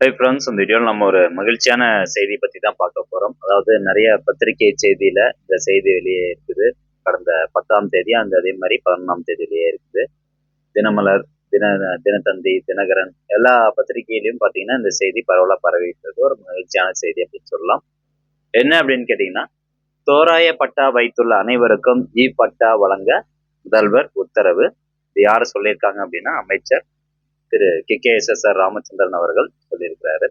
Hi friends இந்த வீடியோவில் நம்ம ஒரு மகிழ்ச்சியான செய்தி பற்றி தான் பார்க்க போகிறோம் அதாவது நிறைய பத்திரிகை செய்தியில் இந்த செய்தி வெளியே இருக்குது. கடந்த பத்தாம் தேதி அந்த அதே மாதிரி பதினொன்றாம் தேதியிலேயே இருக்குது. தினமலர் தின தினத்தந்தி தினகரன் எல்லா பத்திரிகையிலையும் பார்த்தீங்கன்னா இந்த செய்தி பரவலாக பரவிட்டு ஒரு மகிழ்ச்சியான செய்தி அப்படின்னு சொல்லலாம். என்ன அப்படின்னு கேட்டிங்கன்னா தோராய பட்டா வைத்துள்ள அனைவருக்கும் இ பட்டா வழங்க முதல்வர் உத்தரவு. இது யார் சொல்லியிருக்காங்க அப்படின்னா அமைச்சர் திரு K K S S R Ramachandran அவர்கள் சொல்லியிருக்கிறாரு.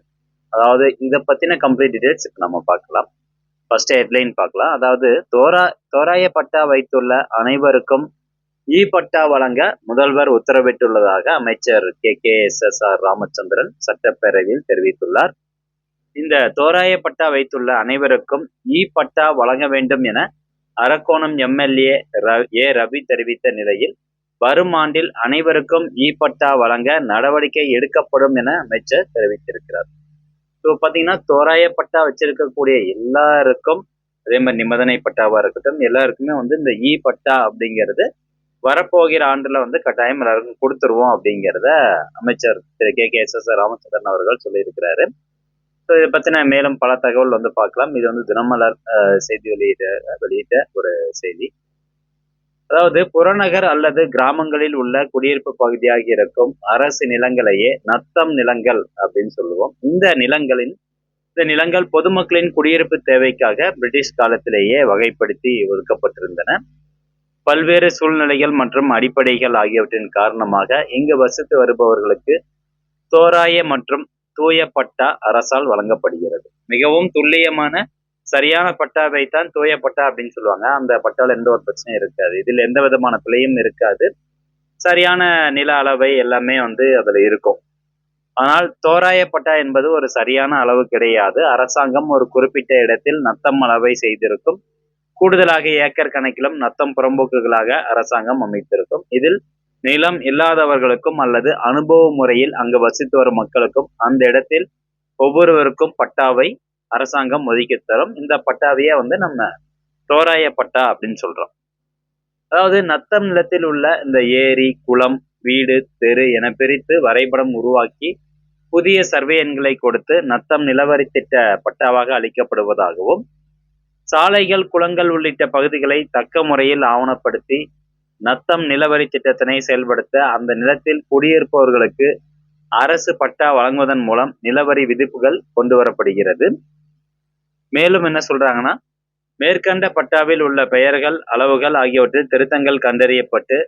அதாவது இதை பத்தின கம்ப்ளீட் டீடைல்ஸ் இப்போ நம்ம பார்க்கலாம். ஃபர்ஸ்ட் ஹெட்லைன் பார்க்கலாம். அதாவது தோரா தோராய பட்டா வைத்துள்ள அனைவருக்கும் இ பட்டா வழங்க முதல்வர் உத்தரவிட்டுள்ளதாக அமைச்சர் K K S S R Ramachandran சட்டப்பேரவையில் தெரிவித்துள்ளார். இந்த தோராய பட்டா வைத்துள்ள அனைவருக்கும் இ பட்டா வழங்க வேண்டும் என அரக்கோணம் எம்எல்ஏ ஏ ரவி தெரிவித்த நிலையில் வரும் ஆண்டில் அனைவருக்கும் இ பட்டா வழங்க நடவடிக்கை எடுக்கப்படும் என அமைச்சர் தெரிவித்திருக்கிறார். ஸோ பார்த்தீங்கன்னா தோராய பட்டா வச்சிருக்கக்கூடிய எல்லாருக்கும் அதே மாதிரி நிபந்தனை பட்டாவாக இருக்கட்டும் எல்லாருக்குமே வந்து இந்த இ பட்டா அப்படிங்கிறது வரப்போகிற ஆண்டில் வந்து கட்டாயம் எல்லாருக்கும் கொடுத்துருவோம் அப்படிங்கிறத அமைச்சர் திரு. K. K. S. S. Ramachandran அவர்கள் சொல்லியிருக்கிறாரு. ஸோ இதை பற்றின மேலும் பல தகவல் வந்து பார்க்கலாம். இது வந்து தினமலர் செய்தி வெளியிட்ட வெளியிட்ட ஒரு செய்தி. அதாவது புறநகர் அல்லது கிராமங்களில் உள்ள குடியிருப்பு பகுதியாக இருக்கும் அரசு நிலங்களையே நத்தம் நிலங்கள் அப்படின்னு சொல்லுவோம். இந்த நிலங்களின் இந்த நிலங்கள் பொதுமக்களின் குடியிருப்பு தேவைக்காக பிரிட்டிஷ் காலத்திலேயே வகைப்படுத்தி ஒதுக்கப்பட்டிருந்தன. பல்வேறு சூழ்நிலைகள் மற்றும் அடிப்படைகள் ஆகியவற்றின் காரணமாக இங்கு வசித்து வருபவர்களுக்கு தோராய மற்றும் தூய பட்டா அரசால் வழங்கப்படுகிறது. மிகவும் துல்லியமான சரியான பட்டாவை தான் தூய பட்டா அப்படின்னு சொல்லுவாங்க. அந்த பட்டாவில் எந்த ஒரு பிரச்சனையும் இருக்காது. இதில் எந்த விதமான பிழையும் இருக்காது. சரியான நில அளவை எல்லாமே வந்து அதில் இருக்கும். ஆனால் தோராய பட்டா என்பது ஒரு சரியான அளவு கிடையாது. அரசாங்கம் ஒரு குறிப்பிட்ட இடத்தில் நத்தம் அளவை செய்திருக்கும். கூடுதலாக ஏக்கர் கணக்கிலும் நத்தம் புறம்போக்குகளாக அரசாங்கம் அமைத்திருக்கும். இதில் நிலம் இல்லாதவர்களுக்கும் அல்லது அனுபவ முறையில் அங்கு வசித்து வரும் மக்களுக்கும் அந்த இடத்தில் ஒவ்வொருவருக்கும் பட்டாவை அரசாங்கம் ஒதுக்கி தரும். இந்த பட்டாவையே வந்து நம்ம தோராய பட்டா அப்படின்னு சொல்றோம். அதாவது நத்தம் நிலத்தில் உள்ள இந்த ஏரி குளம் வீடு தெரு என பிரித்து வரைபடம் உருவாக்கி புதிய சர்வே எண்களை கொடுத்து நத்தம் நிலவரி திட்ட பட்டாவாக அளிக்கப்படுவதாகவும் சாலைகள் குளங்கள் உள்ளிட்ட பகுதிகளை தக்க முறையில் ஆவணப்படுத்தி நத்தம் நிலவரி திட்டத்தினை செயல்படுத்த அந்த நிலத்தில் குடியிருப்பவர்களுக்கு அரசு பட்டா வழங்குவதன் மூலம் நிலவரி விதிப்புகள் கொண்டு வரப்படுகிறது. மேலும் என்ன சொல்றாங்கன்னா மேற்கண்ட பட்டாவில் உள்ள பெயர்கள் அளவுகள் ஆகியவற்றில் திருத்தங்கள் கண்டறியப்பட்டு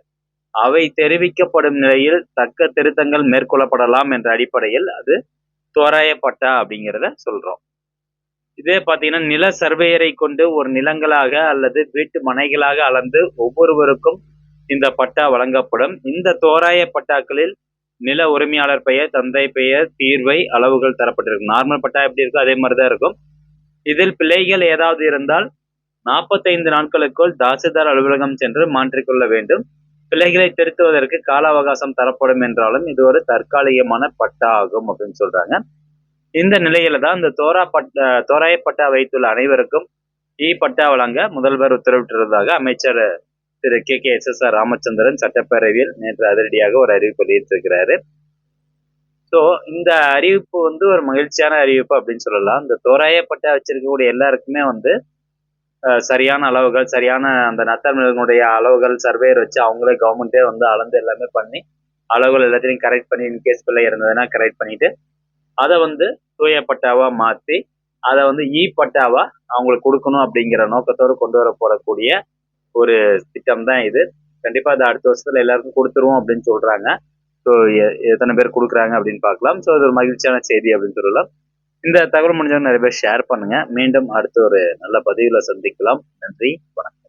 அவை தெரிவிக்கப்படும் நிலையில் தக்க திருத்தங்கள் மேற்கொள்ளப்படலாம் என்ற அடிப்படையில் அது தோராயப்பட்டா அப்படிங்கிறத சொல்றோம். இதே பார்த்தீங்கன்னா நில சர்வேயரை கொண்டு ஒரு நிலங்களாக அல்லது வீட்டு மனைகளாக அளந்து ஒவ்வொருவருக்கும் இந்த பட்டா வழங்கப்படும். இந்த தோராய பட்டாக்களில் நில உரிமையாளர் பெயர் தந்தை பெயர் தீர்வை அளவுகள் தரப்பட்டிருக்கும். நார்மல் பட்டா எப்படி இருக்கோ அதே மாதிரி தான் இருக்கும். இதில் பிழைகள் ஏதாவது இருந்தால் நாற்பத்தைந்து நாட்களுக்குள் தாசில்தார் அலுவலகம் சென்று மாற்றிக்கொள்ள வேண்டும். பிழைகளை திருத்துவதற்கு கால அவகாசம் தரப்படும் என்றாலும் இது ஒரு தற்காலிகமான பட்டா ஆகும் அப்படின்னு சொல்றாங்க. இந்த நிலையில தான் இந்த தோரா பட்ட தோராய பட்டா வைத்துள்ள அனைவருக்கும் இ பட்டா வழங்க முதல்வர் உத்தரவிட்டுள்ளதாக அமைச்சர் திரு K K S S R Ramachandran சட்டப்பேரவையில் நேற்று அதிரடியாக ஒரு அறிவிப்பு வெளியிட்டிருக்கிறாரு. ஸோ இந்த அறிவிப்பு வந்து ஒரு மகிழ்ச்சியான அறிவிப்பு அப்படின்னு சொல்லலாம். இந்த தோராயப்பட்ட வச்சிருக்கக்கூடிய எல்லாருக்குமே வந்து சரியான அளவுகள் சரியான அந்த நத்தமிழனுடைய அளவுகள் சர்வேயர் வச்சு அவங்களே கவர்மெண்ட்டே வந்து அளந்து எல்லாமே பண்ணி அளவுகள் எல்லாத்தையும் கரெக்ட் பண்ணி இன்கேஸ் பிள்ளை இருந்ததுன்னா கரெக்ட் பண்ணிட்டு அதை வந்து தூய பட்டாவா மாற்றி அதை வந்து இ பட்டாவா அவங்களுக்கு கொடுக்கணும் அப்படிங்கிற நோக்கத்தோடு கொண்டு வர போடக்கூடிய ஒரு திட்டம் தான் இது. கண்டிப்பாக அதை அடுத்த வருஷத்துல எல்லாருக்கும் கொடுத்துருவோம் அப்படின்னு சொல்றாங்க. ஸோ எத்தனை பேர் கொடுக்குறாங்க அப்படின்னு பார்க்கலாம். ஸோ அது ஒரு மகிழ்ச்சியான செய்தி அப்படின்னு சொல்லலாம். இந்த தகவல் முடிஞ்சவங்க நிறைய பேர் ஷேர் பண்ணுங்க. மீண்டும் அடுத்த ஒரு நல்ல பதிவில் சந்திக்கலாம். நன்றி. வணக்கம்.